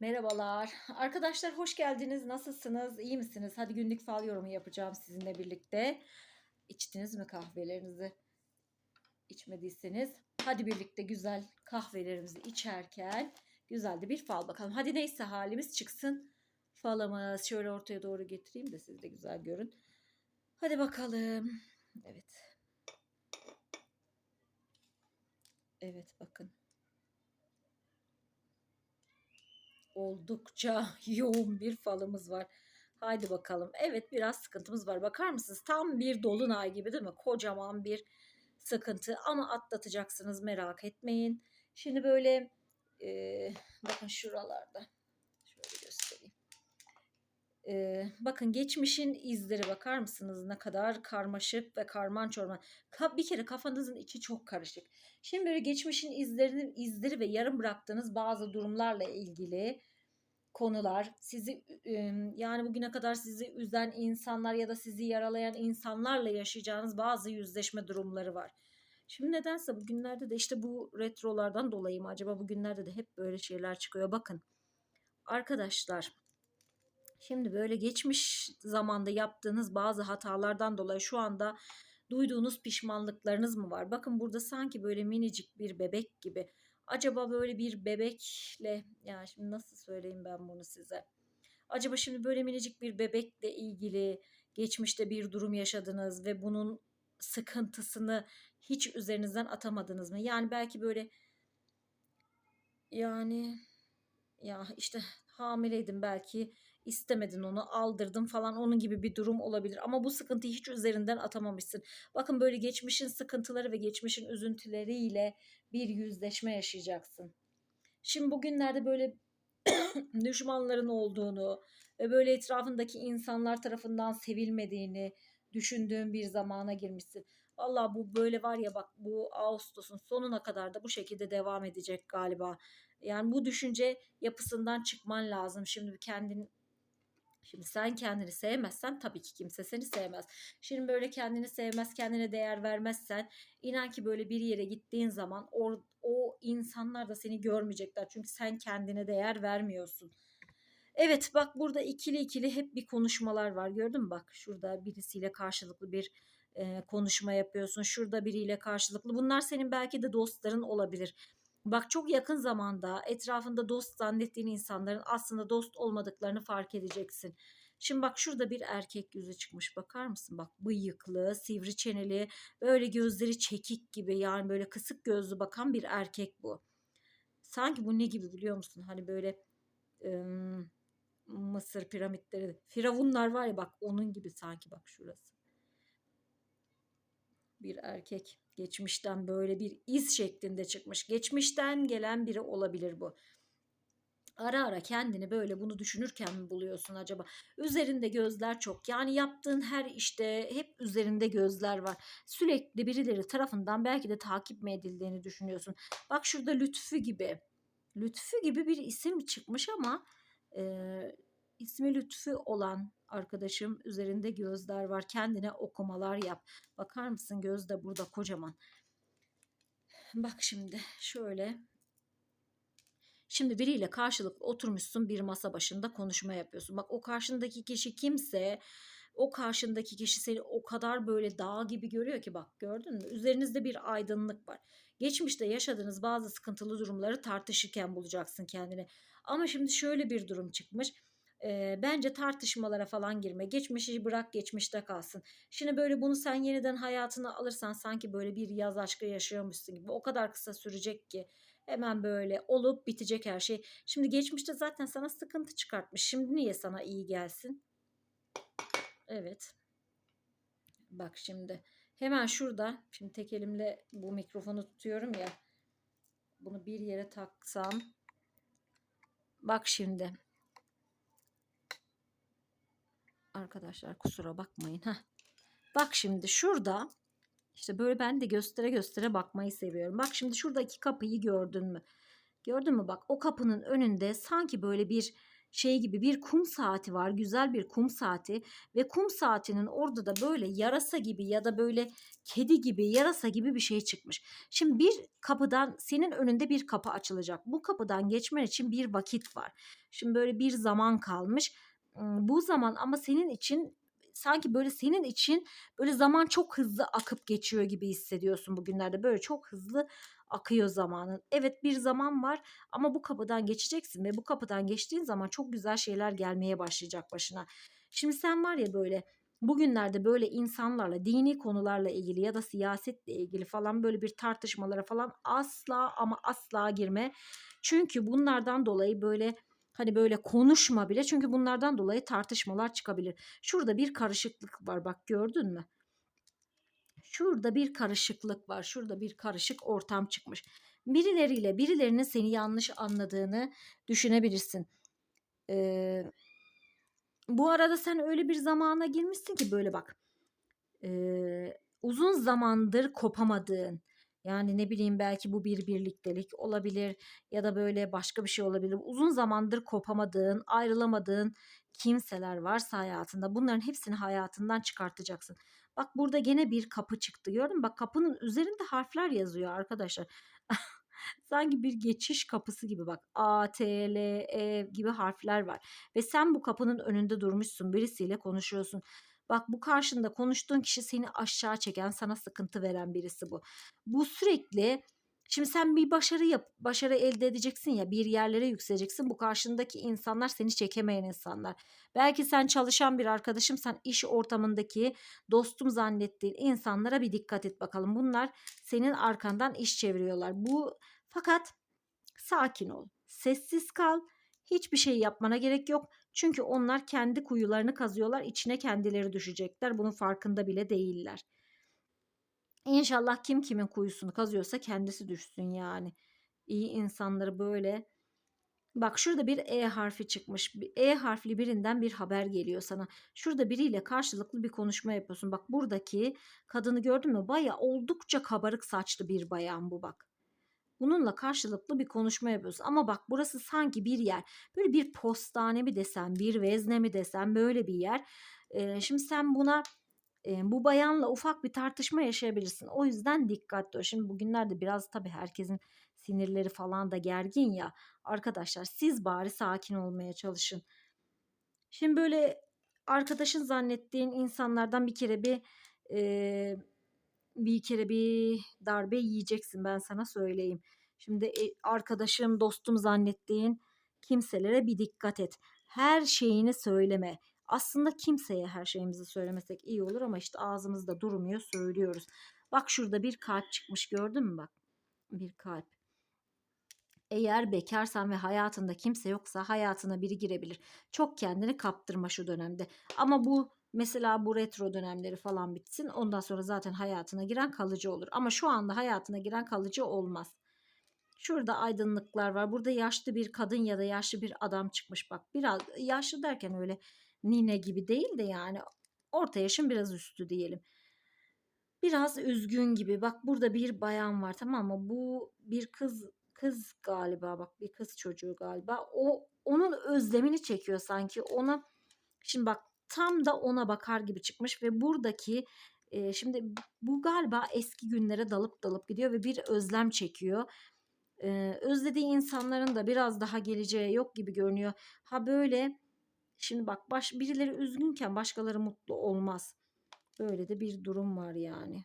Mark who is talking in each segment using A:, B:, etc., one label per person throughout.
A: Merhabalar. Arkadaşlar hoş geldiniz. Nasılsınız? İyi misiniz? Hadi günlük fal yorumu yapacağım sizinle birlikte. İçtiniz mi kahvelerinizi? İçmediyseniz hadi birlikte güzel kahvelerimizi içerken güzel de bir fal bakalım. Hadi neyse halimiz çıksın. Falımız şöyle ortaya doğru getireyim de siz de güzel görün. Hadi bakalım. Evet. Evet bakın. Oldukça yoğun bir falımız var. Haydi bakalım. Evet biraz sıkıntımız var. Bakar mısınız? Tam bir dolunay gibi değil mi? Kocaman bir sıkıntı ama atlatacaksınız merak etmeyin. Şimdi böyle e, bakın şuralarda şöyle göstereyim. E, bakın geçmişin izleri bakar mısınız ne kadar karmaşık ve karman çorman. Ka- bir kere kafanızın içi çok karışık. Şimdi böyle geçmişin izlerini, izleri ve yarım bıraktığınız bazı durumlarla ilgili konular, sizi yani bugüne kadar sizi üzen insanlar ya da sizi yaralayan insanlarla yaşayacağınız bazı yüzleşme durumları var. Şimdi nedense bugünlerde de işte bu retrolardan dolayı mı acaba bugünlerde de hep böyle şeyler çıkıyor. Bakın arkadaşlar şimdi böyle geçmiş zamanda yaptığınız bazı hatalardan dolayı şu anda duyduğunuz pişmanlıklarınız mı var? Bakın burada sanki böyle minicik bir bebek gibi Acaba böyle bir bebekle yani şimdi nasıl söyleyeyim ben bunu size? Acaba şimdi böyle minicik bir bebekle ilgili geçmişte bir durum yaşadınız ve bunun sıkıntısını hiç üzerinizden atamadınız mı? Yani belki böyle yani ya işte hamileydim belki istemedin onu aldırdım falan onun gibi bir durum olabilir. Ama bu sıkıntıyı hiç üzerinden atamamışsın. Bakın böyle geçmişin sıkıntıları ve geçmişin üzüntüleriyle bir yüzleşme yaşayacaksın. Şimdi bugünlerde böyle düşmanların olduğunu ve böyle etrafındaki insanlar tarafından sevilmediğini düşündüğün bir zamana girmişsin. Valla bu böyle var ya bak bu Ağustos'un sonuna kadar da bu şekilde devam edecek galiba. Yani bu düşünce yapısından çıkman lazım. Şimdi kendin Şimdi sen kendini sevmezsen tabii ki kimse seni sevmez. Şimdi böyle kendini sevmez, kendine değer vermezsen inan ki böyle bir yere gittiğin zaman o, o insanlar da seni görmeyecekler. Çünkü sen kendine değer vermiyorsun. Evet bak burada ikili ikili hep bir konuşmalar var gördün mü bak şurada birisiyle karşılıklı bir e, konuşma yapıyorsun. Şurada biriyle karşılıklı bunlar senin belki de dostların olabilir. Bak çok yakın zamanda etrafında dost zannettiğin insanların aslında dost olmadıklarını fark edeceksin. Şimdi bak şurada bir erkek yüzü çıkmış bakar mısın? Bak bıyıklı, sivri çeneli, böyle gözleri çekik gibi yani böyle kısık gözlü bakan bir erkek bu. Sanki bu ne gibi biliyor musun? Hani böyle ıı, Mısır piramitleri, firavunlar var ya bak onun gibi sanki bak şurası. Bir erkek geçmişten böyle bir iz şeklinde çıkmış. Geçmişten gelen biri olabilir bu. Ara ara kendini böyle bunu düşünürken mi buluyorsun acaba? Üzerinde gözler çok. Yani yaptığın her işte hep üzerinde gözler var. Sürekli birileri tarafından belki de takip mi edildiğini düşünüyorsun. Bak şurada Lütfü gibi. Lütfü gibi bir isim çıkmış ama e, ismi Lütfü olan arkadaşım üzerinde gözler var. Kendine okumalar yap. Bakar mısın göz de burada kocaman. Bak şimdi şöyle. Şimdi biriyle karşılıklı oturmuşsun bir masa başında konuşma yapıyorsun. Bak o karşındaki kişi kimse o karşındaki kişi seni o kadar böyle dağ gibi görüyor ki bak gördün mü? Üzerinizde bir aydınlık var. Geçmişte yaşadığınız bazı sıkıntılı durumları tartışırken bulacaksın kendini. Ama şimdi şöyle bir durum çıkmış e, bence tartışmalara falan girme. Geçmişi bırak geçmişte kalsın. Şimdi böyle bunu sen yeniden hayatına alırsan sanki böyle bir yaz aşkı yaşıyormuşsun gibi. O kadar kısa sürecek ki hemen böyle olup bitecek her şey. Şimdi geçmişte zaten sana sıkıntı çıkartmış. Şimdi niye sana iyi gelsin? Evet. Bak şimdi hemen şurada şimdi tek elimle bu mikrofonu tutuyorum ya. Bunu bir yere taksam. Bak şimdi Arkadaşlar kusura bakmayın. Heh. Bak şimdi şurada işte böyle ben de göstere göstere bakmayı seviyorum. Bak şimdi şuradaki kapıyı gördün mü? Gördün mü bak o kapının önünde sanki böyle bir şey gibi bir kum saati var. Güzel bir kum saati ve kum saatinin orada da böyle yarasa gibi ya da böyle kedi gibi yarasa gibi bir şey çıkmış. Şimdi bir kapıdan senin önünde bir kapı açılacak. Bu kapıdan geçmen için bir vakit var. Şimdi böyle bir zaman kalmış. Bu zaman ama senin için sanki böyle senin için böyle zaman çok hızlı akıp geçiyor gibi hissediyorsun bugünlerde. Böyle çok hızlı akıyor zamanın. Evet bir zaman var ama bu kapıdan geçeceksin ve bu kapıdan geçtiğin zaman çok güzel şeyler gelmeye başlayacak başına. Şimdi sen var ya böyle bugünlerde böyle insanlarla dini konularla ilgili ya da siyasetle ilgili falan böyle bir tartışmalara falan asla ama asla girme. Çünkü bunlardan dolayı böyle Hani böyle konuşma bile çünkü bunlardan dolayı tartışmalar çıkabilir. Şurada bir karışıklık var bak gördün mü? Şurada bir karışıklık var. Şurada bir karışık ortam çıkmış. Birileriyle birilerinin seni yanlış anladığını düşünebilirsin. Ee, bu arada sen öyle bir zamana girmişsin ki böyle bak. E, uzun zamandır kopamadığın, yani ne bileyim belki bu bir birliktelik olabilir ya da böyle başka bir şey olabilir. Uzun zamandır kopamadığın, ayrılamadığın kimseler varsa hayatında bunların hepsini hayatından çıkartacaksın. Bak burada gene bir kapı çıktı gördün mü? Bak kapının üzerinde harfler yazıyor arkadaşlar. Sanki bir geçiş kapısı gibi bak. A, T, L, E gibi harfler var. Ve sen bu kapının önünde durmuşsun. Birisiyle konuşuyorsun. Bak bu karşında konuştuğun kişi seni aşağı çeken, sana sıkıntı veren birisi bu. Bu sürekli Şimdi sen bir başarı yap, başarı elde edeceksin ya, bir yerlere yükseleceksin. Bu karşındaki insanlar seni çekemeyen insanlar. Belki sen çalışan bir arkadaşım, sen iş ortamındaki dostum zannettiğin insanlara bir dikkat et bakalım. Bunlar senin arkandan iş çeviriyorlar. Bu fakat sakin ol, sessiz kal. Hiçbir şey yapmana gerek yok. Çünkü onlar kendi kuyularını kazıyorlar, içine kendileri düşecekler. Bunun farkında bile değiller. İnşallah kim kimin kuyusunu kazıyorsa kendisi düşsün yani. İyi insanları böyle Bak şurada bir E harfi çıkmış. E harfli birinden bir haber geliyor sana. Şurada biriyle karşılıklı bir konuşma yapıyorsun. Bak buradaki kadını gördün mü? Baya oldukça kabarık saçlı bir bayan bu bak. Bununla karşılıklı bir konuşma yapıyorsun. Ama bak burası sanki bir yer. Böyle bir postane mi desem, bir vezne mi desem böyle bir yer. Ee, şimdi sen buna bu bayanla ufak bir tartışma yaşayabilirsin. O yüzden dikkatli ol. Şimdi bugünlerde biraz tabii herkesin sinirleri falan da gergin ya. Arkadaşlar siz bari sakin olmaya çalışın. Şimdi böyle arkadaşın zannettiğin insanlardan bir kere bir e, bir kere bir darbe yiyeceksin ben sana söyleyeyim. Şimdi e, arkadaşım, dostum zannettiğin kimselere bir dikkat et. Her şeyini söyleme. Aslında kimseye her şeyimizi söylemesek iyi olur ama işte ağzımızda durmuyor söylüyoruz. Bak şurada bir kalp çıkmış gördün mü bak? Bir kalp. Eğer bekarsan ve hayatında kimse yoksa hayatına biri girebilir. Çok kendini kaptırma şu dönemde. Ama bu mesela bu retro dönemleri falan bitsin. Ondan sonra zaten hayatına giren kalıcı olur. Ama şu anda hayatına giren kalıcı olmaz. Şurada aydınlıklar var. Burada yaşlı bir kadın ya da yaşlı bir adam çıkmış bak. Biraz yaşlı derken öyle nine gibi değil de yani orta yaşın biraz üstü diyelim. Biraz üzgün gibi. Bak burada bir bayan var tamam mı? Bu bir kız kız galiba bak bir kız çocuğu galiba. O onun özlemini çekiyor sanki. Ona şimdi bak tam da ona bakar gibi çıkmış ve buradaki e, şimdi bu galiba eski günlere dalıp dalıp gidiyor ve bir özlem çekiyor. E, özlediği insanların da biraz daha geleceği yok gibi görünüyor. Ha böyle şimdi bak baş birileri üzgünken başkaları mutlu olmaz. Böyle de bir durum var yani.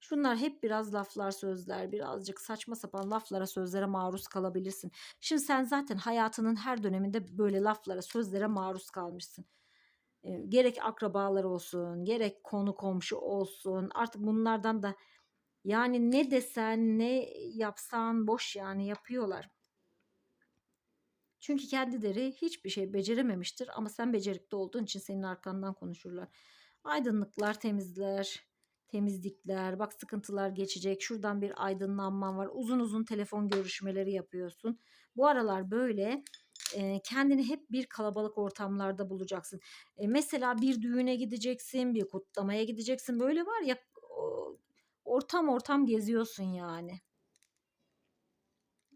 A: Şunlar hep biraz laflar sözler birazcık saçma sapan laflara sözlere maruz kalabilirsin. Şimdi sen zaten hayatının her döneminde böyle laflara sözlere maruz kalmışsın. Gerek akrabalar olsun gerek konu komşu olsun artık bunlardan da yani ne desen ne yapsan boş yani yapıyorlar. Çünkü kendileri hiçbir şey becerememiştir ama sen becerikli olduğun için senin arkandan konuşurlar. Aydınlıklar temizler temizlikler, bak sıkıntılar geçecek. Şuradan bir aydınlanman var. Uzun uzun telefon görüşmeleri yapıyorsun. Bu aralar böyle kendini hep bir kalabalık ortamlarda bulacaksın. E, mesela bir düğüne gideceksin, bir kutlamaya gideceksin. Böyle var ya ortam ortam geziyorsun yani.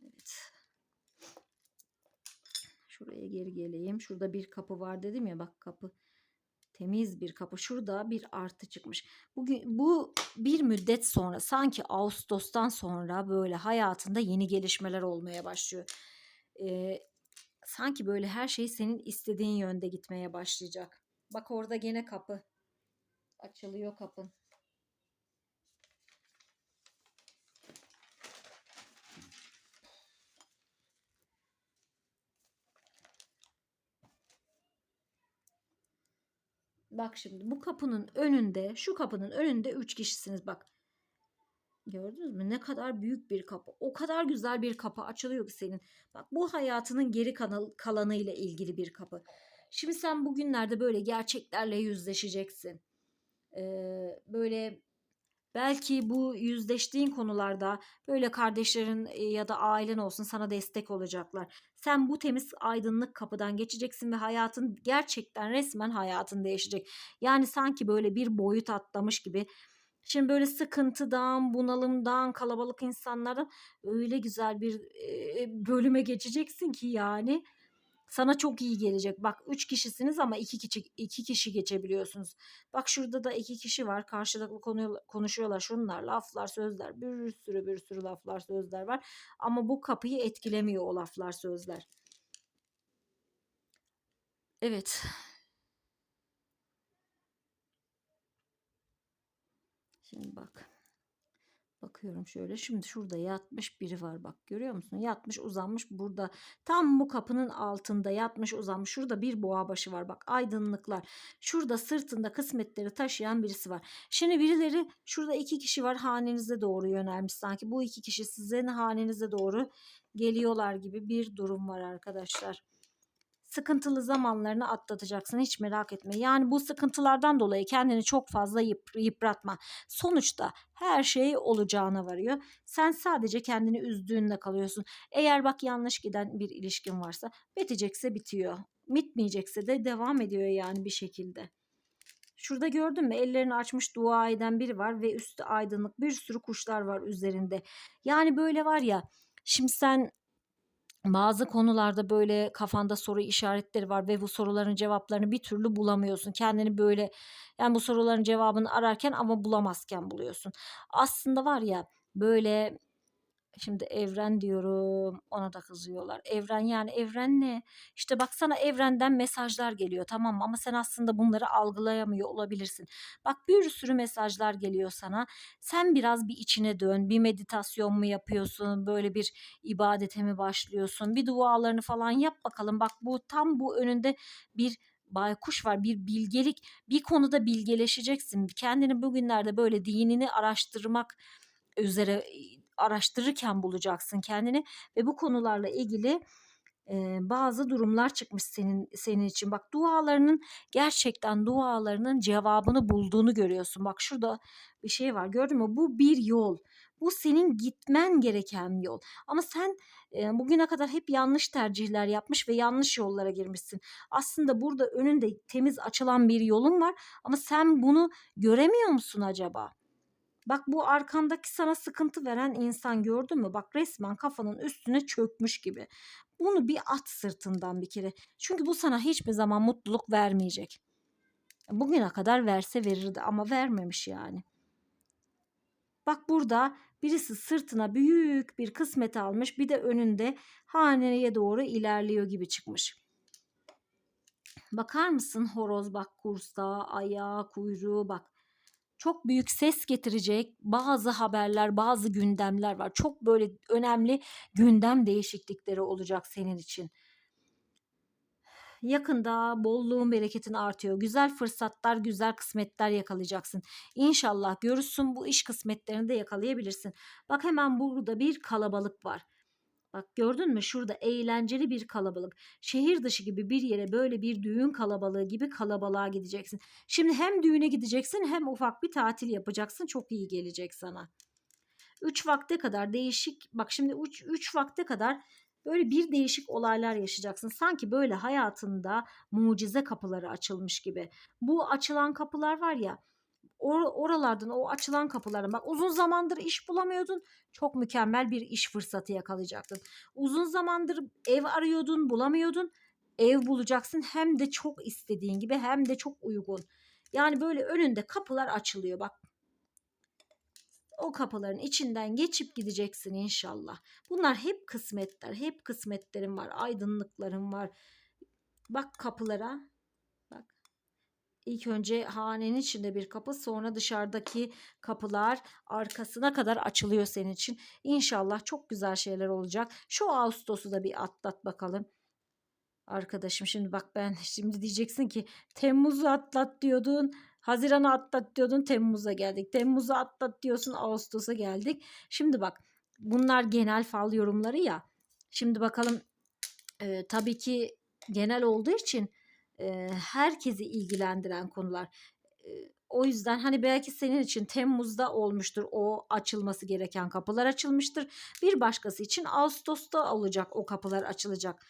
A: Evet. Şuraya geri geleyim. Şurada bir kapı var dedim ya bak kapı. Temiz bir kapı. Şurada bir artı çıkmış. Bugün bu bir müddet sonra sanki Ağustos'tan sonra böyle hayatında yeni gelişmeler olmaya başlıyor. Ee, sanki böyle her şey senin istediğin yönde gitmeye başlayacak. Bak orada gene kapı. Açılıyor kapın. Bak şimdi bu kapının önünde, şu kapının önünde üç kişisiniz bak. Gördünüz mü? Ne kadar büyük bir kapı. O kadar güzel bir kapı açılıyor ki senin. Bak bu hayatının geri kanal, kalanıyla ilgili bir kapı. Şimdi sen bugünlerde böyle gerçeklerle yüzleşeceksin. Ee, böyle belki bu yüzleştiğin konularda böyle kardeşlerin e, ya da ailen olsun sana destek olacaklar. Sen bu temiz aydınlık kapıdan geçeceksin ve hayatın gerçekten resmen hayatın değişecek. Yani sanki böyle bir boyut atlamış gibi Şimdi böyle sıkıntıdan, bunalımdan, kalabalık insanlardan öyle güzel bir e, bölüme geçeceksin ki yani sana çok iyi gelecek. Bak üç kişisiniz ama iki kişi iki kişi geçebiliyorsunuz. Bak şurada da iki kişi var. Karşılıklı konu, konuşuyorlar. Şunlar laflar, sözler. Bir sürü bir sürü laflar, sözler var. Ama bu kapıyı etkilemiyor o laflar, sözler. Evet. Şimdi bak. Bakıyorum şöyle. Şimdi şurada yatmış biri var bak. Görüyor musun? Yatmış uzanmış burada. Tam bu kapının altında yatmış uzanmış. Şurada bir boğa başı var bak. Aydınlıklar. Şurada sırtında kısmetleri taşıyan birisi var. Şimdi birileri şurada iki kişi var hanenize doğru yönelmiş sanki. Bu iki kişi sizin hanenize doğru geliyorlar gibi bir durum var arkadaşlar sıkıntılı zamanlarını atlatacaksın hiç merak etme. Yani bu sıkıntılardan dolayı kendini çok fazla yıp, yıpratma. Sonuçta her şey olacağına varıyor. Sen sadece kendini üzdüğünle kalıyorsun. Eğer bak yanlış giden bir ilişkin varsa bitecekse bitiyor. Bitmeyecekse de devam ediyor yani bir şekilde. Şurada gördün mü ellerini açmış dua eden biri var ve üstü aydınlık bir sürü kuşlar var üzerinde. Yani böyle var ya şimdi sen bazı konularda böyle kafanda soru işaretleri var ve bu soruların cevaplarını bir türlü bulamıyorsun. Kendini böyle yani bu soruların cevabını ararken ama bulamazken buluyorsun. Aslında var ya böyle Şimdi evren diyorum ona da kızıyorlar. Evren yani evren ne? İşte baksana evrenden mesajlar geliyor tamam mı? Ama sen aslında bunları algılayamıyor olabilirsin. Bak bir sürü mesajlar geliyor sana. Sen biraz bir içine dön. Bir meditasyon mu yapıyorsun? Böyle bir ibadete mi başlıyorsun? Bir dualarını falan yap bakalım. Bak bu tam bu önünde bir baykuş var bir bilgelik bir konuda bilgeleşeceksin kendini bugünlerde böyle dinini araştırmak üzere araştırırken bulacaksın kendini ve bu konularla ilgili bazı durumlar çıkmış senin senin için. Bak dualarının gerçekten dualarının cevabını bulduğunu görüyorsun. Bak şurada bir şey var gördün mü? Bu bir yol. Bu senin gitmen gereken yol. Ama sen e, bugüne kadar hep yanlış tercihler yapmış ve yanlış yollara girmişsin. Aslında burada önünde temiz açılan bir yolun var ama sen bunu göremiyor musun acaba? Bak bu arkandaki sana sıkıntı veren insan gördün mü? Bak resmen kafanın üstüne çökmüş gibi. Bunu bir at sırtından bir kere. Çünkü bu sana hiçbir zaman mutluluk vermeyecek. Bugüne kadar verse verirdi ama vermemiş yani. Bak burada birisi sırtına büyük bir kısmet almış bir de önünde haneye doğru ilerliyor gibi çıkmış. Bakar mısın horoz bak kursa, ayağı, kuyruğu bak çok büyük ses getirecek bazı haberler, bazı gündemler var. Çok böyle önemli gündem değişiklikleri olacak senin için. Yakında bolluğun bereketin artıyor. Güzel fırsatlar, güzel kısmetler yakalayacaksın. İnşallah görürsün bu iş kısmetlerini de yakalayabilirsin. Bak hemen burada bir kalabalık var. Bak gördün mü şurada eğlenceli bir kalabalık. Şehir dışı gibi bir yere böyle bir düğün kalabalığı gibi kalabalığa gideceksin. Şimdi hem düğüne gideceksin hem ufak bir tatil yapacaksın. Çok iyi gelecek sana. Üç vakte kadar değişik bak şimdi üç, üç vakte kadar böyle bir değişik olaylar yaşayacaksın. Sanki böyle hayatında mucize kapıları açılmış gibi. Bu açılan kapılar var ya or oralardan o açılan kapıların bak uzun zamandır iş bulamıyordun çok mükemmel bir iş fırsatı yakalayacaktın. Uzun zamandır ev arıyordun bulamıyordun ev bulacaksın hem de çok istediğin gibi hem de çok uygun. Yani böyle önünde kapılar açılıyor bak. O kapıların içinden geçip gideceksin inşallah. Bunlar hep kısmetler, hep kısmetlerim var, aydınlıklarım var. Bak kapılara. İlk önce hanenin içinde bir kapı, sonra dışarıdaki kapılar arkasına kadar açılıyor senin için. İnşallah çok güzel şeyler olacak. Şu Ağustos'u da bir atlat bakalım. Arkadaşım şimdi bak ben şimdi diyeceksin ki Temmuz'u atlat diyordun. Haziran'ı atlat diyordun Temmuz'a geldik. Temmuz'u atlat diyorsun Ağustos'a geldik. Şimdi bak bunlar genel fal yorumları ya. Şimdi bakalım e, tabii ki genel olduğu için herkesi ilgilendiren konular. O yüzden hani belki senin için Temmuz'da olmuştur o açılması gereken kapılar açılmıştır. Bir başkası için Ağustos'ta olacak o kapılar açılacak.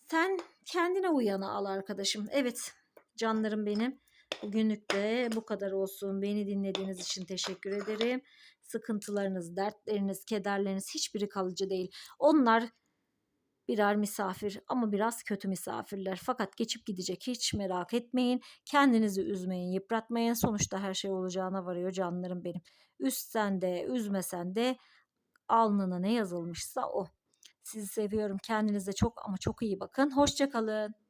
A: Sen kendine uyanı al arkadaşım. Evet canlarım benim. Bugünlük de bu kadar olsun. Beni dinlediğiniz için teşekkür ederim. Sıkıntılarınız, dertleriniz, kederleriniz hiçbiri kalıcı değil. Onlar birer misafir ama biraz kötü misafirler. Fakat geçip gidecek hiç merak etmeyin. Kendinizi üzmeyin, yıpratmayın. Sonuçta her şey olacağına varıyor canlarım benim. Üstsen de, üzmesen de alnına ne yazılmışsa o. Sizi seviyorum. Kendinize çok ama çok iyi bakın. Hoşçakalın.